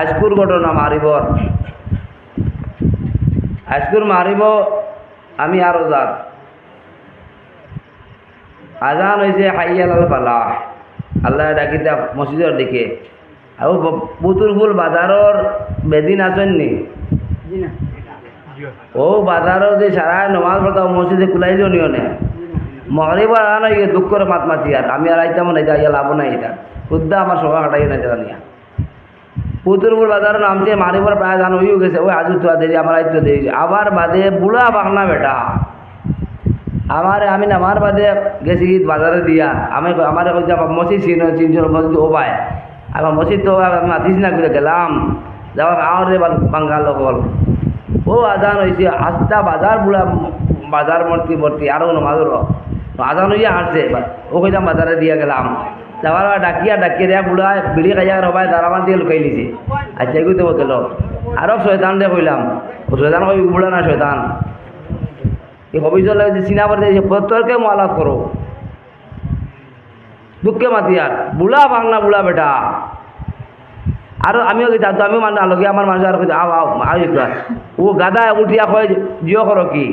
আজকুর ঘটনা মারিবর আজকুর মারিব আমি আরও যাত আজান হয়েছে হাইয়াল আল ফালাহ। আল্লাহ ডাকিতা মসজিদের দিকে। আৰু বুতুরফুল বাজাৰৰ বেদিন আছেননি ও বাজারও যে সারা নমাজ পড়তাম মসজিদে কুলাইল নিয়নে। মগরিবার আনা ইয়ে দুঃখ করে মাত মাতি আর আমি আর আইতাম না ইয়া লাভ নাই এটা খুদ্দা আমার সময় কাটাই না জানি পুতুরপুর বাজার নামছে মারিবার প্রায় জান হইও গেছে। ওই আজু তো দেরি, আমার আইতো দেরি। আবার বাদে বুড়া বাংলা বেটা। আমার আমি আমার বাদে গেছি বাজারে দিয়া। আমি আমার মসজিদ চিন চিনছিল মসজিদ ও পায় আমার মসজিদ তো আমি মাতিস না করে গেলাম। যাওয়ার আমার রে বাঙ্গাল লোকল ও আজান হয়েছে আস্তা বাজার বুড়া বাজার মূর্তি ভর্তি আরও নমাজর আজান হইয়া হাঁটছে ও কইতাম বাজারে দিয়া গেলাম। যাওয়ার ডাকিয়া ডাকিয়ে দেয়া বুড়া বিড়ি খাইয়া রবাই দারামান দিয়ে লুকাই লিছে আচ্ছা এগুলো তো গেল আরও শয়তান দিয়ে কইলাম শয়তান কই বুড়া না শয়তান এই লাগে যে চিনা পড়তে প্রত্যেককে মালাত করো দুঃখে মাতিয়ার বুড়া বাংলা বুড়া বেটা আর আমিও গেছি তো আমিও মানুষ আলোকে আমার মানুষ আর কইছে, আও। ও গাদা উঠিয়া কয় জিও করো কি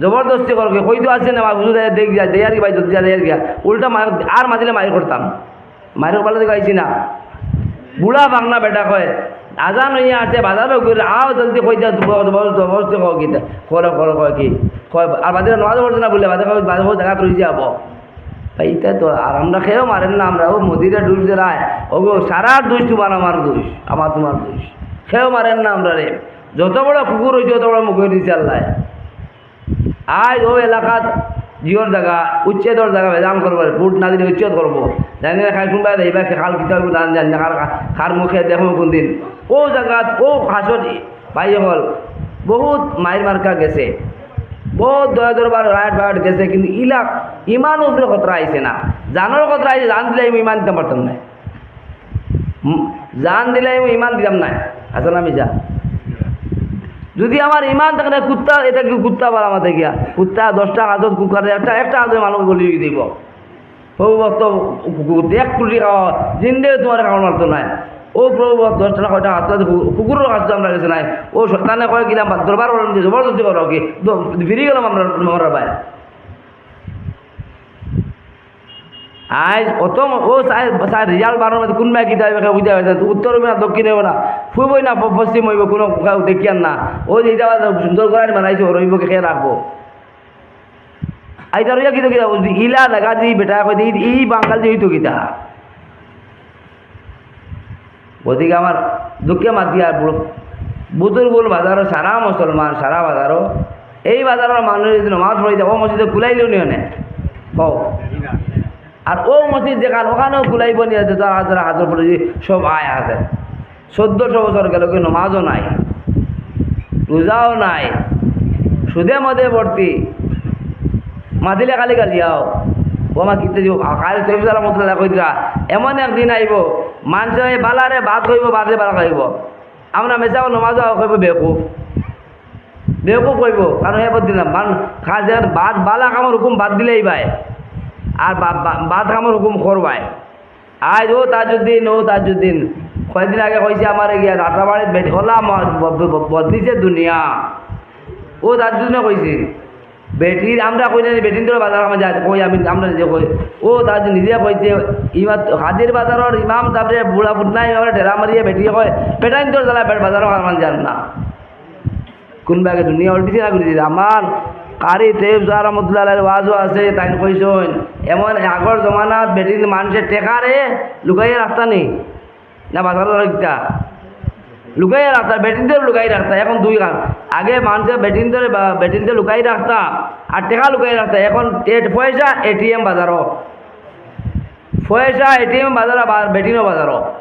জবরদস্তি করো কি কইতো আছে না বুঝু দেখ যা দেয়ার কি ভাই যদি যা উল্টা আর মাতিলে মায়ের করতাম মায়ের পালে দেখে আইছি না বুড়া বাংলা বেটা কয় আজান হইয়া আছে বাজারও করে আও জলদি কই যা জবরদস্তি কও কি করো করো কয় কি কয় আর বাজারে নমাজ পড়ছে না বললে বাজার বাজার জায়গা রয়েছে যাব এইটা তো আর আমরা খেয়েও মারেন না আমরা ও মদিরা ডুস রায় ও গো সারা দুষ তোমার আমার দুষ আমার তোমার দুষ খেয়েও মারেন না আমরা রে যত বড় কুকুর হয়েছে তত বড় মুখে দিচ্ছে আল্লাহ আজ ও এলাকাত জিওর জায়গা উচ্ছেদর জায়গা ভেজাল করব বুট না দিলে উচ্ছেদ করব জানি না খাই শুনবা এইবার খাল কিতাব জান জান খার খার মুখে দেখো কোন দিন ও জায়গাত ও হাসত ভাই হল, বহুত মায়ের মার্কা গেছে। বহুত দয়া দরবার রায়ট বায়ট গেছে, কিন্তু ইলাক ইমান উপরে কতরা আইছে না। জানোর কতরা আইছে জান দিলে আমি ইমান দিতে পারতাম না জান দিলে আমি ইমান দিতাম না আসলে আমি যা। যদি আমার ইমান থাকে না কুত্তা এটা কি কুত্তা বলা আমাদের গিয়া? কুত্তা দশটা হাজত কুকার একটা একটা হাজত মানুষ বলি দিব। প্রভু ভক্ত এক কুটি খাওয়া জিন্দে তোমার খাওয়ার মারতো নাই। ও প্রভু ভক্ত দশটা কয়টা হাত আমরা গেছে নাই। ও সন্তানে কয় কিনা দরবার যে জবরদস্তি করো কি। দ- ফিরে গেলাম আমরা মরার ভাই আজ অত ও চাই রিজাল্ট বাড়ার মধ্যে কোনবা কিতা হইবে বুঝা হয়েছে উত্তর হইবে না দক্ষিণ হইব না। ফুইবই না পশ্চিম হইব কোনো দেখিয়ান না। ও যেটা সুন্দর করে বানাইছে ও রইব খেয়ে রাখব আইতা রইয়া কিতা কিতা বুঝলি ইলা দেখা দি বেটা কই দি ই বাঙ্গাল যে হইতো কিতা গতিকে আমার দুঃখে মাতি আর বুতুরগুল বাজারও সারা মুসলমান সারা বাজারও এই বাজারের মানুষ যদি নমাজ পড়ে যায় ও মসজিদে কুলাইলেও নিও নে কও আর ও মসজিদ যেখান ওখানেও কুলাইব নিয়ে তার হাজার হাজার পড়ে সব আয় আছে চোদ্দশো বছর গেল কি নমাজও নাই রোজাও নাই সুদে মদে ভর্তি মাতিলে কালি গালিয়াও ও আমার কিনতে দিব? কালি তৈব সারা মতো কই দিলা এমন একদিন আইব মানুষ বালারে ভাত খাইব বাদে বালা খাইব। আমরা মেচাও নমাজও খাইব বেকুফ বেকুফ কইব, কারণ এবার দিলাম। মান খাজে বাদ বালা কামর হুকুম বাদ দিলেই ভাই আর বাদ কামর হুকুম করবাই আজ ও তাজুদ্দিন ও তাজুদ্দিন। কয়েকদিন আগে কইছে আমার গিয়া রাতাবাড়িত বেটি ওলা ম- ব- ব- বদলিছে দুনিয়া। ও তাজুদ্দিনে কইছে বেটির, আমরা কই না বেটির তোর বাজার আমার যায়, কই আমি, আমরা নিজে কই। ও তাজ নিজে কইছে ইমাম হাজির বাজারের ইমাম তারপরে বুড়া ফুটনাই আমরা ঢেলা মারিয়ে বেটি কয়, পেটাইন তোর জ্বালা বেট বাজারও আমার যান না। কোনবাকে দুনিয়া উল্টিছে না করেছে আমার কারি তেব জার রহমতুল্লাহ ওয়াজও আছে তাই কইসন এমন আগর জমানাত বেটি মানুষের টেকারে লুকাইয়ে রাস্তা নেই। না বাজারের লুকাইয়ে রাখতা বেটিনদের লুকাই রাখতা এখন দুই কাম আগে মানুষের বেটিনদের বেটিনদের লুকাই রাখতা, আর টেকা লুকাই রাখতা। এখন পয়সা, এটিএম বাজারও। পয়সা, এটিএম বাজার বেটিনও বাজারও।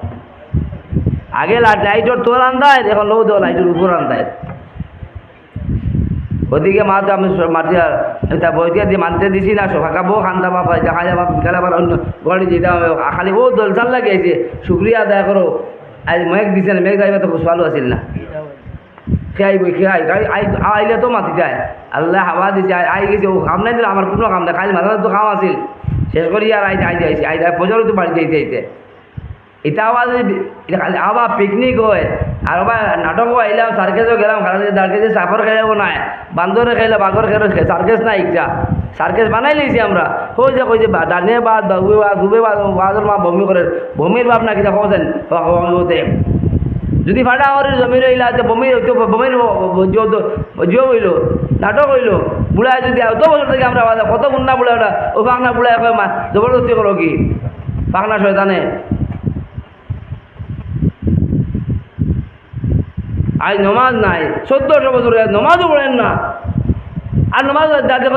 আগে লাইটর তোর আন্দায় এখন লো দেওয়া লাইটের উপর আন্দায় ওদিকে মা তো আমি স- মাটি এটা বইতে দিয়ে মানতে দিছি না সকাকা বউ খান্দা বাবা দেখা যাবা, বিকালে আবার অন্য যেতে হবে। খালি ও দলসাল লাগিয়েছে শুক্রিয়া আদায় করো। আজ মেঘ দিছে না, মেঘ যাইবে তো ভালো আছিল না। খেয়াই বই খেয়াই আই আইলে তো মাতি যায় আল্লাহ হাওয়া দিছে আই- গেছে ও কাম নাই দিলে আমার কোনো কাম নাই খালি মাথা তো কাম আছিল শেষ করি আর আই আই যাইছি আই ফজর তো বাড়ি যাইতে যাইতে এটা আবার এটা খালি আবার পিকনিক হয় আর আবার নাটকও আইলাম সার্কেসও গেলাম খালি সার্কেসে সাফর খেলাবো নাই বান্দরে খেলে বাঘর খেলে সার্কেস না ইচ্ছা সার্কেস বানাই লইছি আমরা হয়ে যা কইছে ডানে বাদ বাবু বাদ গুবে বাদ বাদর মা বমি করে বমির বাপ না কিনা হতে যদি ফাটা আমার জমির হইলা তো বমির তো বমির জিও হইল, নাটক হইল, বুড়ায় যদি অত বছর থেকে আমরা কত মুন্না বুড়া ওটা ও ফাংনা বুড়ায় কয়, মা, জবরদস্তি করো কি? ফাংনা শয়তানে। আজ নমাজ নাই, চোদ্দশো বছর নমাজও পড়েন না। আর নমাজ যাতে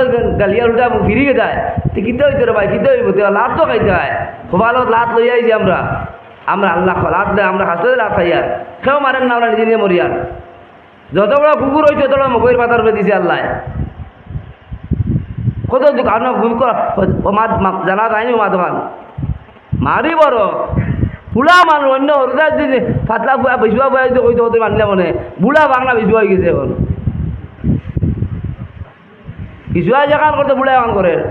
গালিয়ার উল্টা ফিরি যায় তো কিতে হইতে রে ভাই, কিতে হইব? তো লাভ তো খাইতে হয়। খোবালো লাভ লই আইছি আমরা। আমরা আল্লাহ লাভ দেয়, আমরা হাসতে লাভ খাই আর কেউ মারেন না, আমরা নিজে নিজে মরি আর। যত বড় কুকুর হয়েছে তত বড় মকইর পাতার উপরে দিছে আল্লাহ। কত দোকান ভুল কর, ও মা, মা- জানা যায়নি মা দোকান মারি বড়, বুড়া মানুষ, অন্য হরদার দিনে পাতলা বুয়া বেশুয়া বুয়া যদি কইতে মানলে মনে বুড়া বাংলা বেশুয়া হয়ে গেছে এখন। কিছুয়া যে কান করতে বুড়া কান করে।